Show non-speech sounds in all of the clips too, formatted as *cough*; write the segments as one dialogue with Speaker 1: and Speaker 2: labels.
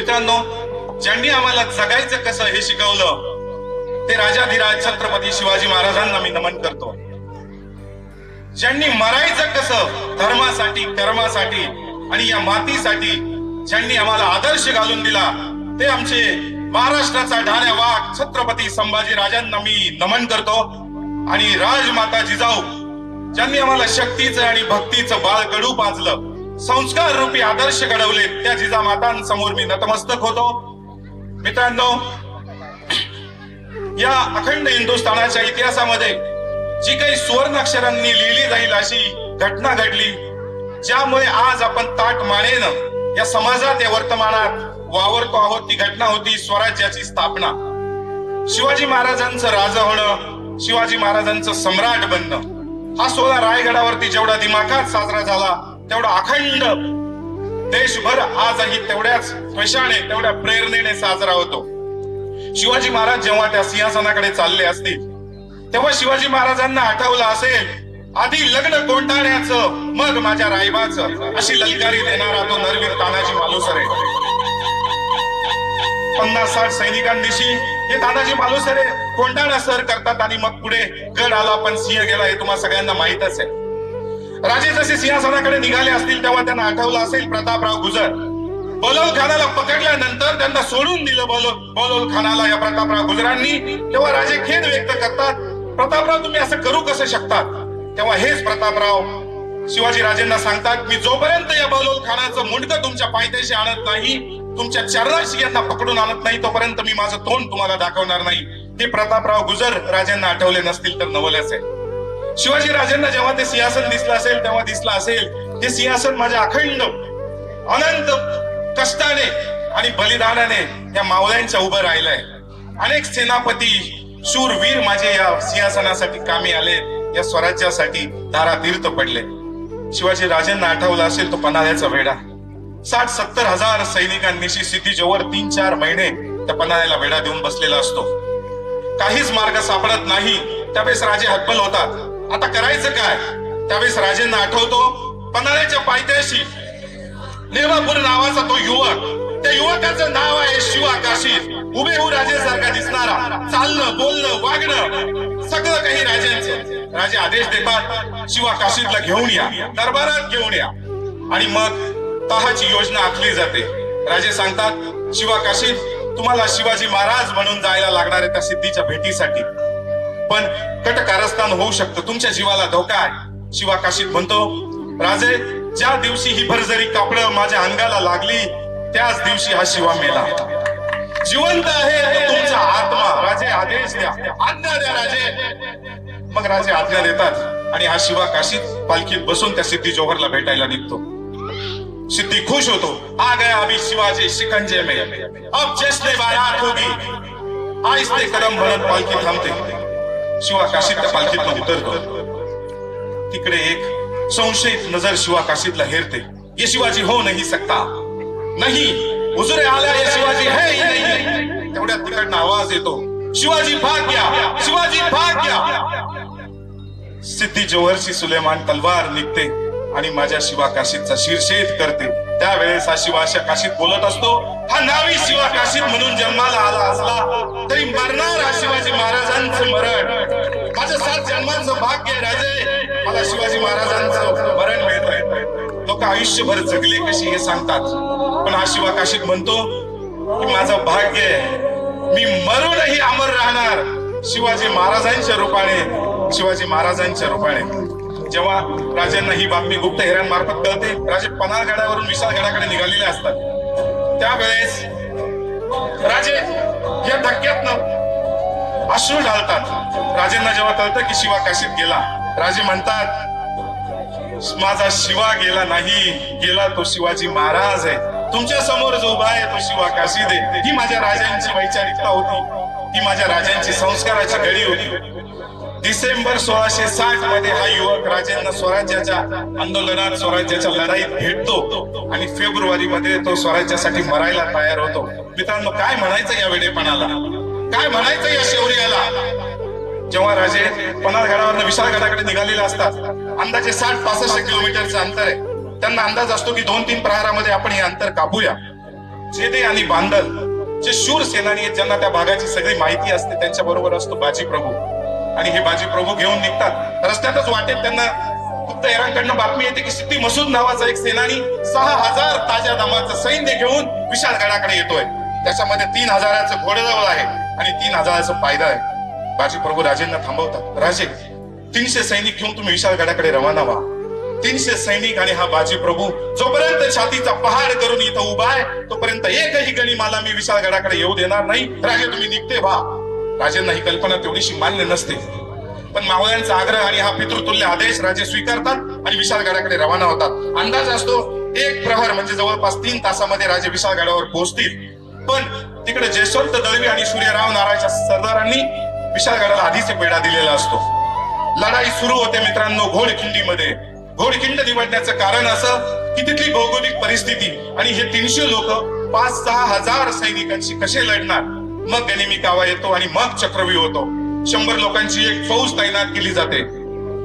Speaker 1: मित्रांनो ज्यांनी आम्हाला जगायचं कसं हे शिकवलं ते राजाधिराज छत्रपती शिवाजी महाराजांना मी नमन करतो. ज्यांनी मरायचं कसं धर्मासाठी कर्मासाठी आणि या मातीसाठी ज्यांनी आम्हाला आदर्श घालून दिला ते आमचे महाराष्ट्राचा ढाण्या वाघ छत्रपती संभाजी राजांना मी नमन करतो. आणि राजमाता जिजाऊ ज्यांनी आम्हाला शक्तीचं आणि भक्तीचं बाळ गडू पाजलं संस्कार रूपी आदर्श घडवले. त्या जिजामातांसमोर मी नतमस्तक होतो. मित्रांनो या अखंड हिंदुस्थानाच्या इतिहासामध्ये जी काही सुवर्ण अक्षरांनी लिहिली जाईल अशी घटना घडली ज्यामुळे आज आपण ताट मानेनं या समाजात या वर्तमानात वावरतो आहोत. ती घटना होती स्वराज्याची स्थापना. शिवाजी महाराजांचं राजा होणं शिवाजी महाराजांचं सम्राट बनणं. हा सोहळा रायगडावरती जेवढा दिमाखात साजरा झाला तेवढा अखंड देशभर आजही तेवढ्याच त्वेषाने तेवढ्या प्रेरणेने साजरा होतो. शिवाजी महाराज जेव्हा त्या सिंहासनाकडे चालले असतील तेव्हा शिवाजी महाराजांना आठवलं असेल आधी लग्न कोंडाण्याचं मग माझ्या रायबाचं अशी ललकारी देणारा तो नरवीर तानाजी मालुसरे पन्नास साठ सैनिकांनिशी हे तानाजी मालुसरे कोंडाणा सर करतात आणि मग पुढे गड आला पण सिंह गेला हे तुम्हाला सगळ्यांना माहितच आहे. राजे जसे सिंहासनाकडे निघाले असतील तेव्हा त्यांना आठवलं असेल प्रतापराव गुजर. बलोल खानाला पकडल्यानंतर त्यांना सोडून दिलं बलोल बलोल खानाला या प्रतापराव गुजरांनी. तेव्हा राजे खेद व्यक्त करतात प्रतापराव तुम्ही असं करू कसं शकतात? तेव्हा हेच प्रतापराव शिवाजी राजेंना सांगतात मी जोपर्यंत या बलोल खानाचं मुंडकं तुमच्या पायथ्याशी आणत नाही तुमच्या चरणाशी यांना पकडून आणत नाही तोपर्यंत मी माझं तोंड तुम्हाला दाखवणार नाही. ते प्रतापराव गुजर राजांना आठवले नसतील तर नवलच आहे शिवाजी राजांना जेव्हा ते सिंहासन दिसलं असेल तेव्हा दिसलं असेल. हे सिंहासन माझ्या अखंड अनंत कष्टाने आणि बलिदानाने या मावळ्यांच्या उभं राहिलंय. अनेक सेनापती शूरवीर माझे या सिंहासनासाठी कामी आले या स्वराज्यासाठी धारा तीर्थ पडले. शिवाजी राजांना आठवला असेल तो पन्हाळ्याचा वेढा. साठ सत्तर हजार सैनिकांनिशी क्षितिजवर तीन चार महिने त्या पन्हाळ्याला वेढा देऊन बसलेला असतो. काहीच मार्ग सापडत नाही त्यावेळेस राजे हतबल होतात. आता करायचं काय? त्यावेळेस राजेंना आठवतो पन्हाळ्याच्या पायथ्याशी नेमापूर नावाचा तो युवक त्या युवकाचं नाव आहे शिवा काशी उभेहू राजेसारखा दिसणारा चालणं बोलणं वागणं सगळं काही राजांचं. राजे आदेश देतात शिवा काशीदला घेऊन या दरबारात घेऊन या. आणि मग तहाची योजना आखली जाते. राजे सांगतात शिवा काशीद तुम्हाला शिवाजी महाराज म्हणून जायला लागणार आहे त्या सिद्धीच्या भेटीसाठी. पण कट कारस्थान होऊ शकतं. तुमच्या जीवाला धोका आहे. शिवा काशीत म्हणतो राजे ज्या दिवशी ही भरजरी कापडं माझ्या अंगाला लागली त्याच दिवशी हा शिवा मेला. जिवंत आहे तुमचा आत्मा. राजे आदेश द्या. आज्ञा द्या राजे. मग राजे आज्ञा देतात आणि हा शिवा काशीत पालखीत बसून त्या सिद्धी जोहरला भेटायला निघतो. सिद्धी खुश होतो. आ गया अभी शिवाजी शिकंजे में. अब जश्न बारात होगी. आहिस्ते कदम भरत पालखी थांबते. शिवा त्या पालखीतून उतरतो. तिकडे एक संशयित नजर शिवाकाशीतला हेरते. ये शिवाजी हो नाही सकता. नाही. हुजुरे आला ये शिवाजी है ही नाही. तेवढ्यात तिकडनं आवाज येतो. शिवाजी भाग घ्या. शिवाजी भाग घ्या. सिद्धी जोहरची सुलेमान तलवार निघते आणि माझ्या शिवा काशीदचा शिरशेद करते. त्यावेळेस हा शिवा अशा काशीत बोलत असतो. हा नावी शिवा काशीद म्हणून जन्माला आला असला सात जन्मांचं भाग्य राजे. मला शिवाजी महाराजांचं मरण मिळत लोक आयुष्यभर जगले कशी हे सांगतात. पण हा शिवा म्हणतो की माझं भाग्य मी मरूनही अमर राहणार. शिवाजी महाराजांच्या रूपाने शिवाजी महाराजांच्या रूपाने. जेव्हा राजांना ही बातमी गुप्त हेरांमार्फत कळते राजे पन्हाळगडावरून विशाळगडाकडे निघालेले असतात. त्यावेळेस राजे या धक्क्यातनं अश्रू घालतात राजेंना जेव्हा कळतं की शिवा काशीत गेला राजे म्हणतात माझा शिवा गेला नाही गेला तो शिवाजी महाराज आहे. तुमच्यासमोर जो उभा आहे तो शिवा काशी दे ही माझ्या राजांची वैचारिकता होती. ही माझ्या राजांची संस्काराची घडी होती. डिसेंबर सोळाशे साठमध्ये हा युवक राजेंना स्वराज्याच्या आंदोलनात स्वराज्याच्या लढाईत भेटतो आणि फेब्रुवारी मध्ये तो स्वराज्यासाठी मरायला तयार होतो. मित्रांनो काय म्हणायचं या वेळेपणाला काय म्हणायचं या शौर्याला जेव्हा राजे पन्हाळगडावर विशाळगडाकडे निघालेले असतात अंदाजे साठ पासष्ट किलोमीटरचं अंतर आहे. त्यांना अंदाज असतो की दोन तीन प्रहारामध्ये आपण हे अंतर कापूया. जेदे आणि बांदल जे शूर सेनानी आहेत ज्यांना त्या भागाची सगळी माहिती असते त्यांच्या बरोबर असतो बाजी प्रभू. आणि हे बाजी प्रभू घेऊन निघतात. रस्त्यातच वाटेत त्यांना गुप्त एरांकडनं बातमी येते की सिद्धी मसूद नावाचा एक सेनानी सहा हजार ताज्या दमाचं सैन्य घेऊन विशाळगडाकडे येतोय. त्याच्यामध्ये तीन हजाराचं घोडेजवळ आहे. आणि तीन हजाराचा फायदा आहे. बाजी प्रभू राजेंना थांबवतात. राजे तीनशे सैनिक घेऊन तुम्ही विशालगडाकडे रवाना व्हा. तीनशे सैनिक आणि हा बाजी प्रभू जोपर्यंत छातीचा पहाड करून इथं उभा आहे तोपर्यंत एकही गणी मला मी विशालगडाकडे येऊ देणार नाही. राजे तुम्ही निघते व्हा. राजेंना ही कल्पना तेवढीशी मान्य नसते. पण मावळ्यांचा आग्रह आणि हा पितृतुल्य आदेश राजे स्वीकारतात आणि विशालगडाकडे रवाना होतात. अंदाज असतो एक प्रहर म्हणजे जवळपास तीन तासामध्ये राजे विशालगडावर पोहोचतील. पण तिकडे जयसवंत दळवी आणि सूर्यराव नारायणच्या सरदारांनी विशाळगडाला आधीच एक वेढा दिलेला असतो. लढाई सुरू होते मित्रांनो घोडखिंडीमध्ये. घोडखिंड निवडण्याचं कारण असं की तिथली भौगोलिक परिस्थिती आणि हे तीनशे लोक पाच सहा हजार सैनिकांशी कसे लढणार? मग गनिमी कावा येतो आणि मग चक्रव्यूह होतो. शंभर लोकांची एक फौज तैनात केली जाते.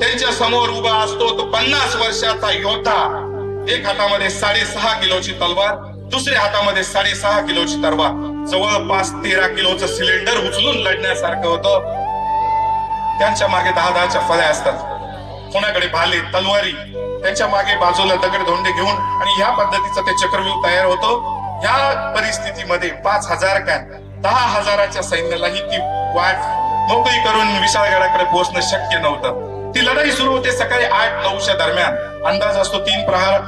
Speaker 1: त्यांच्यासमोर उभा असतो तो पन्नास वर्षाचा योद्धा. एक हातामध्ये साडेसहा किलोची तलवार दुसऱ्या हातामध्ये साडेसहा किलोची तलवार. जवळपास तेरा किलोचं सिलेंडर उचलून लढण्यासारखं होतं. त्यांच्या मागे दहा दहाच्या फळ्या असतात. कोणाकडे भाले तलवारी त्यांच्या मागे बाजूला दगड धोंडे घेऊन आणि ह्या पद्धतीचा ते चक्रव्यूह तयार होतो. ह्या परिस्थितीमध्ये पाच हजार काय? दहा हजाराच्या सैन्यालाही ती वाट मोकळी करून विशाळगडाकडे पोहोचणं शक्य नव्हतं. ती लढाई सुरू होते सकाळी आठ नऊच्या दरम्यान. अंदाज असतो तीन प्रहार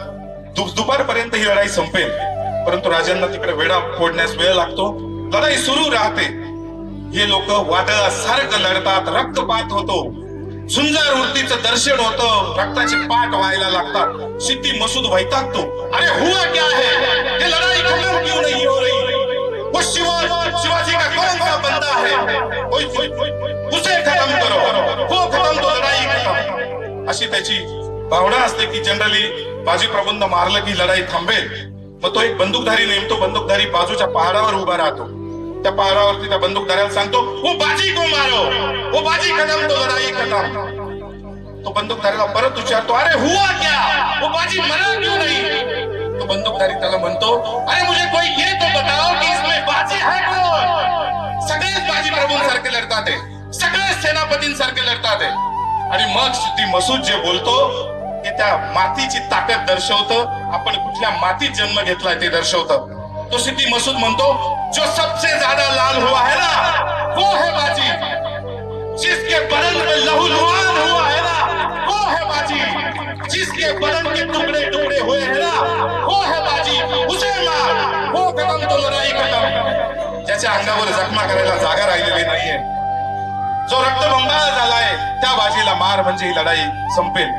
Speaker 1: दुपारपर्यंत ही लढाई संपेल. परंतु राजांना तिकडे वेळा फोडण्यास वेळ लागतो. लढाई सुरू राहते. हे लोक वादळासारखं लढतात रक्तपात होतो. झुंजार वृत्तीचं दर्शन होतं रक्ताचे पाठ व्हायला लागतात. सिद्धी मसूद वैतागतो. अरे हुआ क्या है? ये लड़ाई खत्म क्यों नहीं हो रही? वो शिवा शिवाजी का कौन सा बंदा है? कोई उसे खत्म करो। वो खत्म तो लढाई खत्म। अशी त्याची भावना असते की जनरली बाजी प्रबंध मारलं की लढाई थांबेल. मग तो एक बंदूकधारी नेमतो बंदूकधारी बाजूच्या पहाडावर उभा राहतो. त्या पहाडावरती त्या बंदूकधाऱ्याला सांगतो, वो बाजी को मारो! वो बाजी खत्म तो लढाई खत्म. तो बंदूकधारीला परत विचारतो, अरे हुआ क्या? वो बाजी मरा क्यों नहीं? तो बंदूकधारी त्याला म्हणतो, अरे मुझे कोई ये तो बताओ कि इसमें बाजी है कौन? सगळेच बाजी प्रभूंसारखे लढतात सगळेच सेनापतींसारखे लढतात आणि मग सिद्धी मसूद जे बोलतो ते त्या मातीची ताकद दर्शवतं. आपण कुठल्या मातीत जन्म घेतलाय ते दर्शवतं. तो सिद्धी मसूद म्हणतो जो सबसे ज्यादा लाल हुआ है ना वो है बाजी. जिसके बदन में लहू लुहान हुआ है ना वो है बाजी. जिसके बदन के टुकड़े टुकड़े हुए हैं ना वो है बाजी. उसे मार वो कदम तो लढाई कदम ज्याच्या अंगावर जखमा करायला जागा राहिलेली नाहीये. जो रक्तबंबाळ झालाय त्या बाजीला मार म्हणजे ही लढाई संपेल.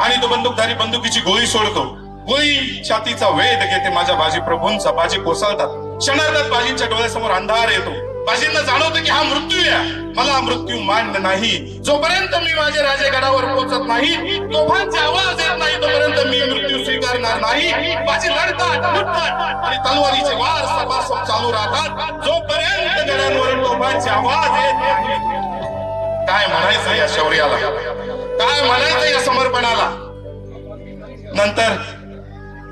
Speaker 1: आणि तो बंदूकधारी बंदुकीची गोळी सोडतो. गोळी छातीचा वेध घेते माझ्या बाजी प्रभूंचा बाजी कोसळतात. क्षणार्धात बाजींच्या डोळ्यासमोर अंधार येतो. बाजींना जाणवतं की हा मृत्यू आहे. मला मृत्यू मान्य नाही. जोपर्यंत मी माझ्या राजेगडावर पोहोचत नाही तोफांचे आवाज येत नाही तोपर्यंत मी मृत्यू स्वीकारणार नाही. बाजी लढतात लुटतात आणि तलवारीचे वार सपासप चालू राहतात. जोपर्यंत गडांवर तोफांचे आवाज येत नाही. काय म्हणायचं या शौर्याला? काय म्हणायचं या समर्पणाला? नंतर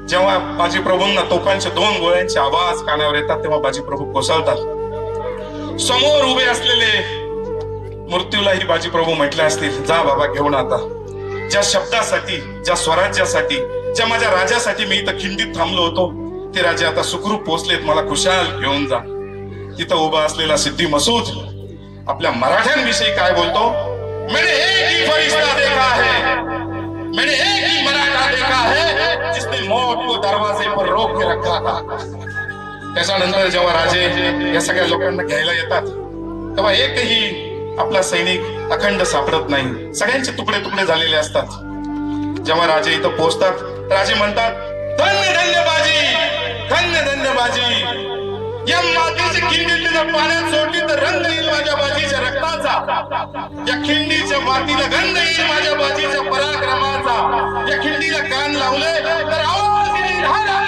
Speaker 1: जेव्हा बाजी प्रभूंना तोफांच्या दोन गोळ्यांचे आवाज कानावर येतात तेव्हा बाजी प्रभू कोसळतात. समोर उभे असलेले मृत्यूलाही बाजी प्रभू म्हटले असतील जा बाबा घेऊन आता. ज्या शब्दासाठी ज्या स्वराज्यासाठी ज्या माझ्या राजासाठी मी इथं खिंडीत थांबलो होतो ते राजे आता सुखरूप पोचलेत मला खुशाल घेऊन जा. तिथं उभा असलेला सिद्धी मसूद आपल्या मराठ्यांविषयी काय बोलतो? मैंने एक ही फरिश्ता देखा है। मैंने एक ही मराठा देखा है जिसने मौत को दरवाजे पर रोक के रखा था। त्याच्यानंतर जेव्हा राजे या सगळ्या लोकांना घ्यायला येतात तेव्हा एकही आपला सैनिक अखंड सापडत नाही. सगळ्यांचे तुकडे तुकडे झालेले असतात. जेव्हा राजे इथं पोहोचतात राजे म्हणतात धन्य धन्य बाजी धन्य धन्य बाजी या मातीची खिंडी पाण्यात सोडली तर रंग येईल माझ्या बाजीच्या रक्ताचा. या खिंडीच्या मातीला गंध येईल माझ्या बाजीच्या पराक्रमाचा. या खिंडीला कान लावले तर आवाज येईल. हर हर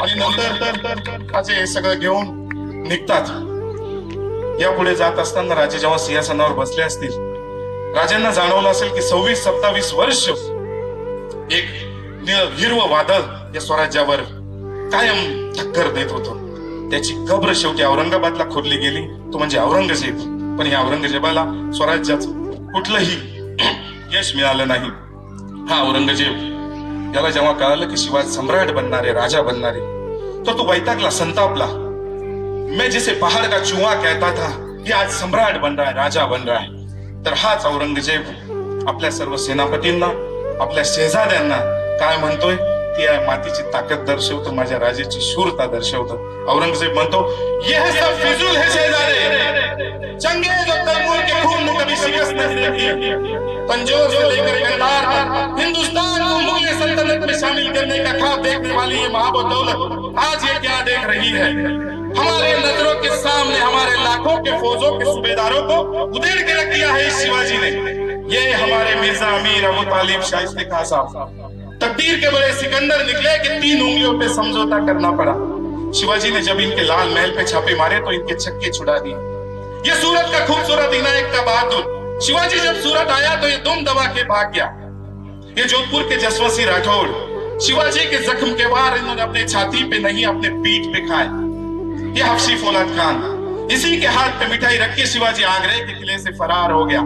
Speaker 1: आणि नंतर असे हे सगळं घेऊन निघतात. या पुढे जात असताना राजे जेव्हा सिंहासनावर बसले असतील राजांना जाणवलं असेल की सव्वीस सत्तावीस वर्ष एक हिरव वादळ या स्वराज्यावर कायम टक्कर देत होतं. त्याची कब्र शेवटी औरंगाबादला खोदली गेली. तो म्हणजे औरंगजेब. पण या औरंगजेबाला स्वराज्याचं कुठलंही *clears throat* यश मिळालं नाही. हा औरंगजेब याला जेव्हा कळालं की शिवाय सम्राट बनणारे राजा बनणारे तर तो वैतागला संतापला. मैं जिसे पहाड़ का चुहा कहता था की आज सम्राट बन रहा है राजा बन रहा है. तर हाच औरंगजेब आपल्या सर्व सेनापतींना आपल्या शेजाऱ्यांना काय म्हणतोय? ती आहे मातीची ताकद दर्शवतो, माझ्या राजाची शूरता दर्शवतो. औरंगज़ेब म्हणतो सब हिंदुस्तान को सल्तनत में शामिल करने का देखने वाली आज ये क्या देख रही है? हमारे नज़रों के सामने, हमारे लाखों के फौजों के सूबेदारों को उधेड़ के रख दिया है इस शिवाजी ने। ये हमारे मिर्ज़ा अमीर अबू तालिब शाइस्ते तकदीर के बड़े सिकंदर निकले कि तीन उंगलियों पे समझौता करना पड़ा। शिवाजी ने जब इनके लाल महल पे छापे मारे तो इनके छक्के छुड़ा दिए। ये सूरत का खूबसूरत इनायत का बहादुर। शिवाजी जब सूरत आया तो ये दुम दबा के भाग गया। ये जोधपुर के जसवंत सिंह राठौड़ शिवाजी के जख्म के वार इन्होंने अपने छाती पे नहीं, अपने पीठ पे खाए। ये हफ्सी फौलाद खान। इसी के हाथ पे मिठाई रख के शिवाजी आगरे के किले से फरार हो गया।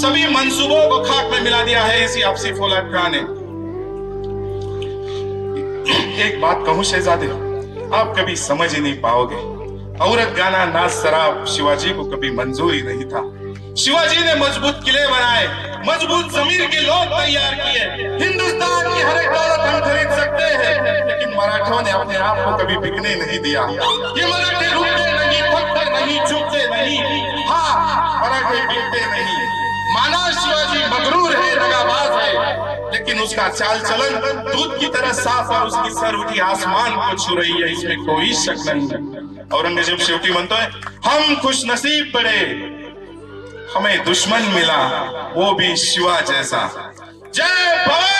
Speaker 1: सभी मंसूबों को खाक में मिला दिया है इसी हफ्सी फौलाद खान ने। एक बात कहूँ, शहजादे? आप कभी समझ ही नहीं पाओगे। औरत गाना नाच शराब शिवाजी को कभी मंजूर ही नहीं था। शिवाजी ने मज़बूत किले बनाए, मज़बूत जमीर के लोग तैयार किए। हिंदुस्तान की हर एक दौलत हम खरीद सकते हैं, लेकिन मराठों ने अपने आप को कभी बिकने नहीं दिया। ये मराठे रुकते नहीं, थकते नहीं झुकते नहीं। हाँ मराठे बिकते नहीं। माना शिवाजी उसका चाल चलन, दूध की तरह साफ़ और उसकी सर उठी आसमान को छू रही है, इसमें कोई शक नहीं। औरंगज़ेब शेवटी है हम खुश नसीब बड़े हमें दुश्मन मिला, वो भी शिवा जैसा। जय भवानी